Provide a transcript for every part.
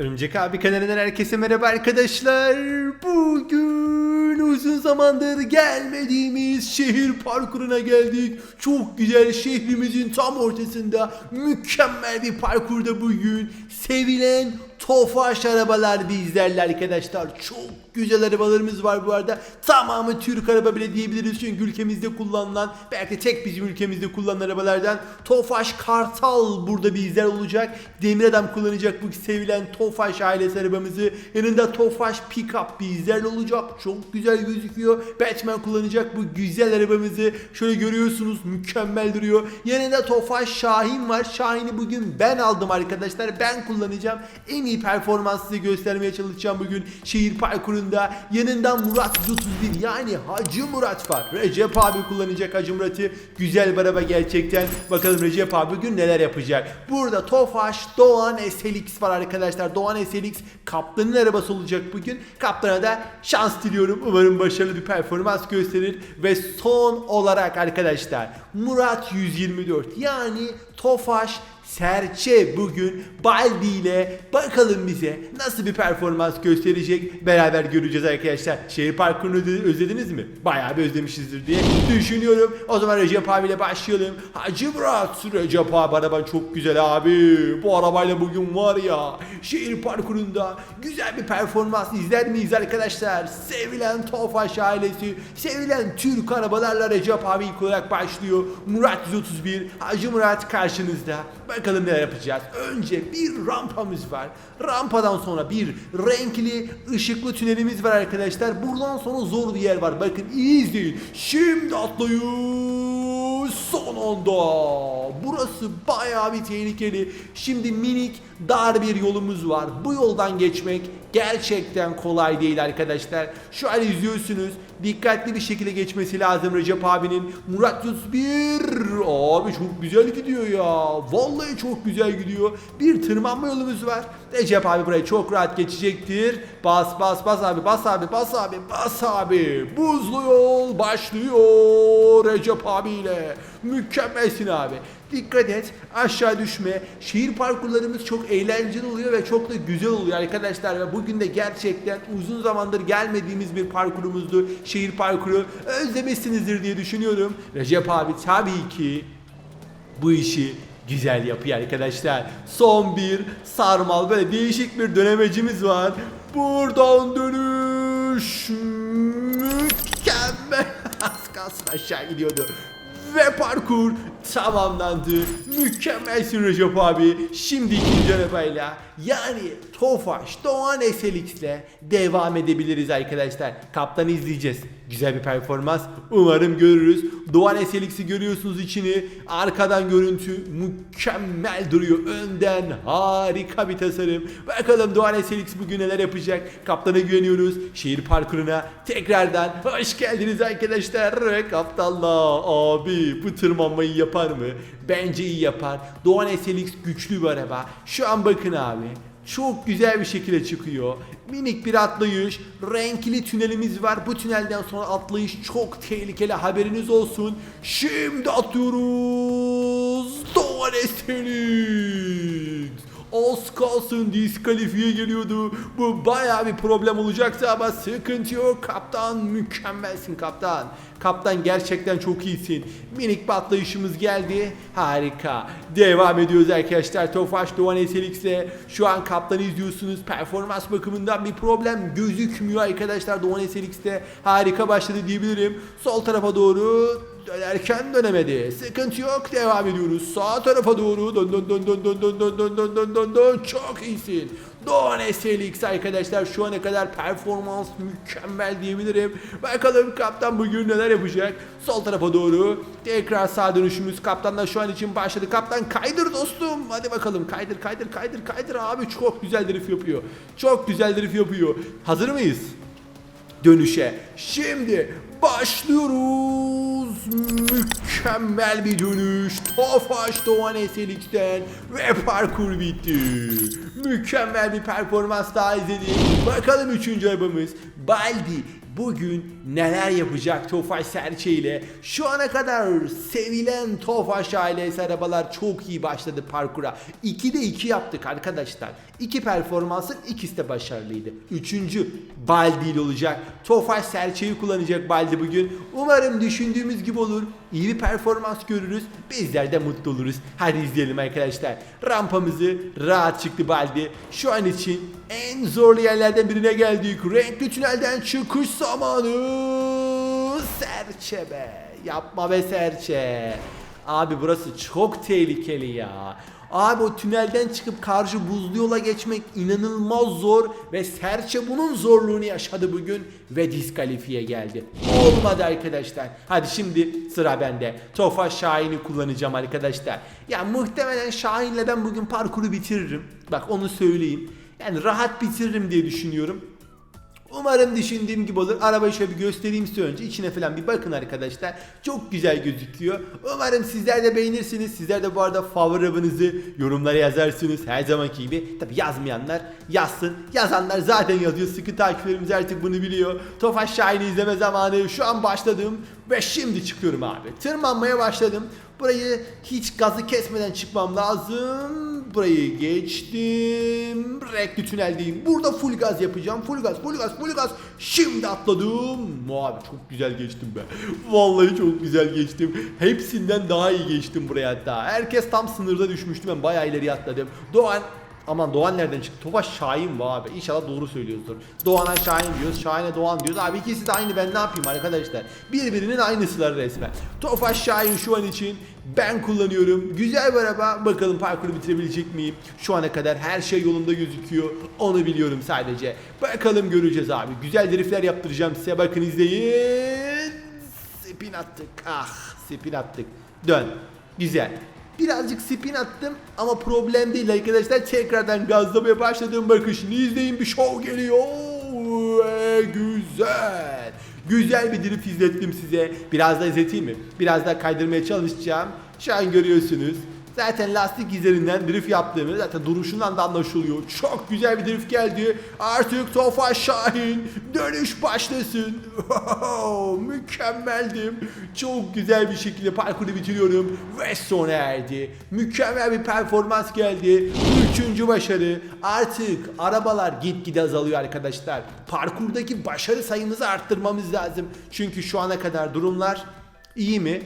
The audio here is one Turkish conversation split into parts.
Örümcek abi kanalından herkese merhaba arkadaşlar. Bugün uzun zamandır gelmediğimiz şehir parkuruna geldik. Çok güzel şehrimizin tam ortasında mükemmel bir parkurda bugün sevilen Tofaş arabalar bizlerle arkadaşlar. Çok güzel arabalarımız var bu arada. Tamamı Türk araba bile diyebiliriz çünkü ülkemizde kullanılan belki tek bizim ülkemizde kullanılan arabalardan Tofaş Kartal burada bizler olacak. Demir Adam kullanacak bu sevilen Tofaş ailesi arabamızı. Yanında Tofaş Pickup bizlerle olacak. Çok güzel gözüküyor. Batman kullanacak bu güzel arabamızı. Şöyle görüyorsunuz mükemmel duruyor. Yanında Tofaş Şahin var. Şahin'i bugün ben aldım arkadaşlar. Ben kullanacağım. En iyi performansı size göstermeye çalışacağım bugün şehir parkurunda. Yanında Murat 131 yani Hacı Murat var. Recep abi kullanacak Hacı Murat'ı. Güzel bir araba gerçekten. Bakalım Recep abi bugün neler yapacak. Burada Tofaş Doğan SLX var arkadaşlar. Doğan SLX kaptanın arabası olacak bugün. Kaptana da şans diliyorum. Umarım başarılı bir performans gösterir. Ve son olarak arkadaşlar Murat 124 yani Tofaş Serçe bugün Baldi ile bakalım bize nasıl bir performans gösterecek beraber göreceğiz arkadaşlar. Şehir parkurunu özle- özlediniz mi? Bayağı bir özlemişizdir diye düşünüyorum. O zaman Recep abiyle başlayalım. Hacı Murat Recep abi araban çok güzel abi. Bu arabayla bugün var ya şehir parkurunda güzel bir performans izler miyiz arkadaşlar? Sevilen Tofaş ailesi, sevilen Türk arabalarla Recep abi ilk olarak başlıyor. Murat 131, Hacı Murat karşınızda. Bakalım neler yapacağız. Önce bir rampamız var. Rampadan sonra bir renkli ışıklı tünelimiz var arkadaşlar. Buradan sonra zor bir yer var. Bakın iyi izleyin. Şimdi atlıyoruz. Son anda. Burası bayağı bir tehlikeli. Şimdi minik dar bir yolumuz var. Bu yoldan geçmek gerçekten kolay değil arkadaşlar. Şu an izliyorsunuz. Dikkatli bir şekilde geçmesi lazım Recep abinin. Murat 101. Abi çok güzel gidiyor ya. Vallahi çok güzel gidiyor. Bir tırmanma yolumuz var. Recep abi burayı çok rahat geçecektir. Bas bas bas abi bas abi bas abi bas abi. Buzlu yol başlıyor Recep abiyle. Mükemmelsin abi. Dikkat et aşağı düşme. Şehir parkurlarımız çok eğlenceli oluyor ve çok da güzel oluyor arkadaşlar. Ve bugün de gerçekten uzun zamandır gelmediğimiz bir parkurumuzdu. Şehir parkuru özlemişsinizdir diye düşünüyorum. Recep abi tabii ki bu işi güzel yapıyor arkadaşlar. Son bir sarmal böyle değişik bir dönemecimiz var. Buradan dönüş mükemmel. Az kalsın aşağı gidiyordu. Ve parkur tamamlandı. Mükemmelsin Recep abi. Şimdi ikinci arabayla yani Tofaş Doğan SLX ile devam edebiliriz arkadaşlar. Kaptan izleyeceğiz. Güzel bir performans. Umarım görürüz. Doğan SLX'i görüyorsunuz içini. Arkadan görüntü mükemmel duruyor. Önden harika bir tasarım. Bakalım Doğan SLX bugün neler yapacak. Kaptana güveniyoruz. Şehir parkuruna tekrardan hoş geldiniz arkadaşlar. Kaptanla abi bu tırmanmayı yapar mı? Bence iyi yapar. Doğan SLX güçlü bir araba. Şu an bakın abi. Çok güzel bir şekilde çıkıyor. Minik bir atlayış. Renkli tünelimiz var. Bu tünelden sonra atlayış çok tehlikeli. Haberiniz olsun. Şimdi atıyoruz. Doğan SLX. Az kalsın diskalifiye geliyordu. Bu baya bir problem olacaktı ama sıkıntı yok. Kaptan mükemmelsin kaptan. Kaptan gerçekten çok iyisin. Minik bir atlayışımız geldi. Harika. Devam ediyoruz arkadaşlar. Tofaş Doğan SLX'le şu an kaptanı izliyorsunuz. Performans bakımından bir problem gözükmüyor arkadaşlar. Doğan SLX'te harika başladı diyebilirim. Sol tarafa doğru dönerken dönemedi. Sıkıntı yok. Devam ediyoruz. Sağ tarafa doğru dön dön dön dön dön dön dön dön dön dön dön dön. Çok iyisin. Doğan SLX arkadaşlar şu ana kadar performans mükemmel diyebilirim. Bakalım kaptan bugün neler yapacak. Sol tarafa doğru tekrar sağ dönüşümüz kaptanla şu an için başladı. Kaptan kaydır dostum. Hadi bakalım kaydır kaydır kaydır kaydır abi çok güzel drift yapıyor. Çok güzel drift yapıyor. Hazır mıyız? dönüşe. Şimdi başlıyoruz. Mükemmel bir dönüş. Tofaş Doğan SLX'ten ve parkur bitti. Mükemmel bir performans daha izledik. Bakalım üçüncü arabamız. Baldi. bugün neler yapacak Tofaş Serçe ile. Şu ana kadar sevilen Tofaş ailesi arabalar çok iyi başladı parkura. 2'de 2 yaptık arkadaşlar. İki performansın ikisi de başarılıydı. Üçüncü Baldi ile olacak. Tofaş Serçe'yi kullanacak Baldi bugün. Umarım düşündüğümüz gibi olur. İyi bir performans görürüz. Bizler de mutlu oluruz. Hadi izleyelim arkadaşlar. Rampamızı rahat çıktı Baldi. Şu an için en zorlu yerlerden birine geldik. Renkli tünelden çıkış zamanı. Serçe be. Yapma be Serçe. Abi burası çok tehlikeli ya. Abi o tünelden çıkıp karşı buzlu yola geçmek inanılmaz zor ve Serçe bunun zorluğunu yaşadı bugün ve diskalifiye geldi. Olmadı arkadaşlar. Hadi şimdi sıra bende. Tofaş Şahin'i kullanacağım arkadaşlar. Ya muhtemelen Şahin'le ben bugün parkuru bitiririm. Bak onu söyleyeyim. Yani rahat bitiririm diye düşünüyorum. Umarım düşündüğüm gibi olur. Arabayı şöyle bir göstereyim size önce. İçine falan bir bakın arkadaşlar. Çok güzel gözüküyor. Umarım sizler de beğenirsiniz. Sizler de bu arada favori yorumlara yazarsınız. Her zamanki gibi. Tabi yazmayanlar yazsın. Yazanlar zaten yazıyor. Sıkı takipçilerimiz artık bunu biliyor. Tofaş Şahin'i izleme zamanı. Şu an başladım. Ve şimdi çıkıyorum abi. Tırmanmaya başladım. Burayı hiç gazı kesmeden çıkmam lazım. Burayı geçtim. Renkli tüneldeyim. Burada full gaz yapacağım. Full gaz, full gaz, full gaz. Şimdi atladım. Abi çok güzel geçtim be. Vallahi çok güzel geçtim. Hepsinden daha iyi geçtim buraya hatta. Herkes tam sınırda düşmüştü. Ben bayağı ileri atladım. Doğan Aman Doğan nereden çıktı? Tofaş Şahin bu abi. İnşallah doğru söylüyoruzdur. Doğan'a Şahin diyoruz. Şahin'e Doğan diyoruz. Abi ikisi de aynı ben ne yapayım arkadaşlar. Birbirinin aynısılar resmen. Tofaş Şahin şu an için ben kullanıyorum. Güzel bir araba. Bakalım parkuru bitirebilecek miyim? Şu ana kadar her şey yolunda gözüküyor. Onu biliyorum sadece. Bakalım göreceğiz abi. Güzel driftler yaptıracağım size. Bakın izleyin. Spin attık. Ah spin attık. Dön. Güzel. Birazcık spin attım ama problem değil arkadaşlar. Tekrardan gazlamaya başladım. Bakın şimdi izleyin bir show geliyor. Ve güzel. Güzel bir drift izlettim size. Biraz da izleteyim mi? Biraz daha kaydırmaya çalışacağım. Şu an görüyorsunuz. Zaten lastik izlerinden drift yaptığımı zaten duruşundan da anlaşılıyor. Çok güzel bir drift geldi. Artık Tofaş Şahin dönüş başlasın. Mükemmeldim. Çok güzel bir şekilde parkuru bitiriyorum ve sona erdi. Mükemmel bir performans geldi. Üçüncü başarı. Artık arabalar gitgide azalıyor arkadaşlar. Parkurdaki başarı sayımızı arttırmamız lazım. Çünkü şu ana kadar durumlar iyi mi?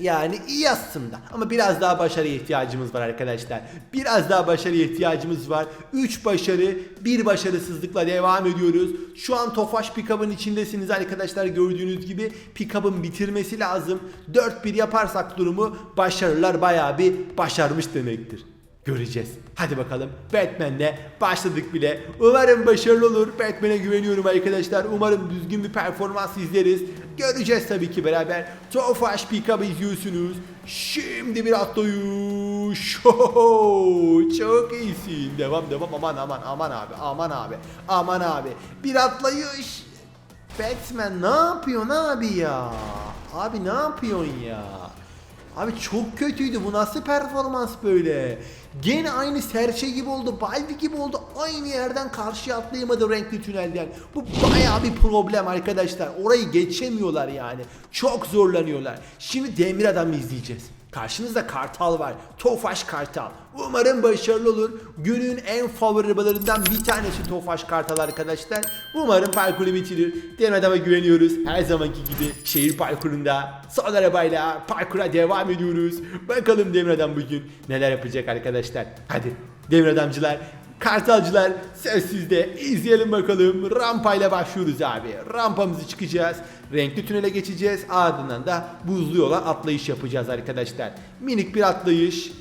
Yani iyi aslında ama biraz daha başarıya ihtiyacımız var arkadaşlar. Biraz daha başarıya ihtiyacımız var. 3 başarı, 1 başarısızlıkla devam ediyoruz. Şu an Tofaş pickup'ın içindesiniz arkadaşlar gördüğünüz gibi. Pickup'ın bitirmesi lazım. 4-1 yaparsak durumu başarılar bayağı bir başarmış demektir. Göreceğiz. Hadi bakalım. Batman'le başladık bile. Umarım başarılı olur. Batman'e güveniyorum arkadaşlar. Umarım düzgün bir performans izleriz. Göreceğiz tabii ki beraber. Tofaş Pickup'ı izliyorsunuz. Şimdi bir atlayış. Çok iyisin. Devam devam. Aman aman aman abi. Aman abi. Aman abi. Bir atlayış. Batman ne yapıyorsun abi ya? Abi ne yapıyorsun ya? Abi çok kötüydü. Bu nasıl performans böyle? Gene aynı serçe gibi oldu. Baldi gibi oldu. Aynı yerden karşıya atlayamadı renkli tünelden. Bu bayağı bir problem arkadaşlar. Orayı geçemiyorlar yani. Çok zorlanıyorlar. Şimdi Demir Adam'ı izleyeceğiz. Karşınızda Kartal var. Tofaş Kartal. Umarım başarılı olur. Günün en favori arabalarından bir tanesi Tofaş Kartal arkadaşlar. Umarım parkuru bitirir. Diğer adama güveniyoruz. Her zamanki gibi şehir parkurunda son arabayla parkura devam ediyoruz. Bakalım Demir Adam bugün neler yapacak arkadaşlar. Hadi Demir Adamcılar Kartalcılar sessizde izleyelim bakalım. Rampayla başlıyoruz abi. Rampamızı çıkacağız. Renkli tünele geçeceğiz. Ardından da buzlu yola atlayış yapacağız arkadaşlar. Minik bir atlayış.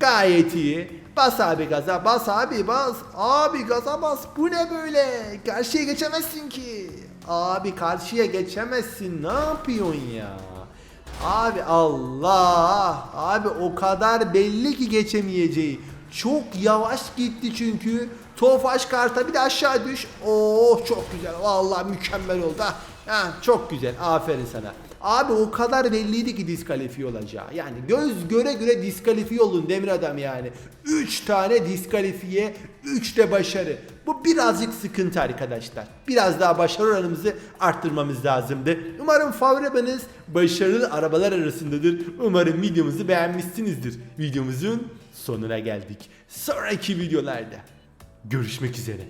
Gayet iyi. Bas abi gaza, bas abi bas. Abi gaza bas. Bu ne böyle? Karşıya geçemezsin ki. Abi karşıya geçemezsin. Ne yapıyorsun ya? Abi Allah. Abi o kadar belli ki geçemeyeceği. Çok yavaş gitti çünkü. Tofaş karta bir de aşağı düş. Oh çok güzel. Vallahi mükemmel oldu. Ha, çok güzel. Aferin sana. Abi o kadar belliydi ki diskalifiye olacağı. Yani göz göre göre diskalifiye olun Demir Adam yani. 3 tane diskalifiye, 3 de başarı. Bu birazcık sıkıntı arkadaşlar. Biraz daha başarı oranımızı arttırmamız lazımdı. Umarım favorileriniz başarılı arabalar arasındadır. Umarım videomuzu beğenmişsinizdir. Videomuzun sonuna geldik. Sonraki videolarda görüşmek üzere.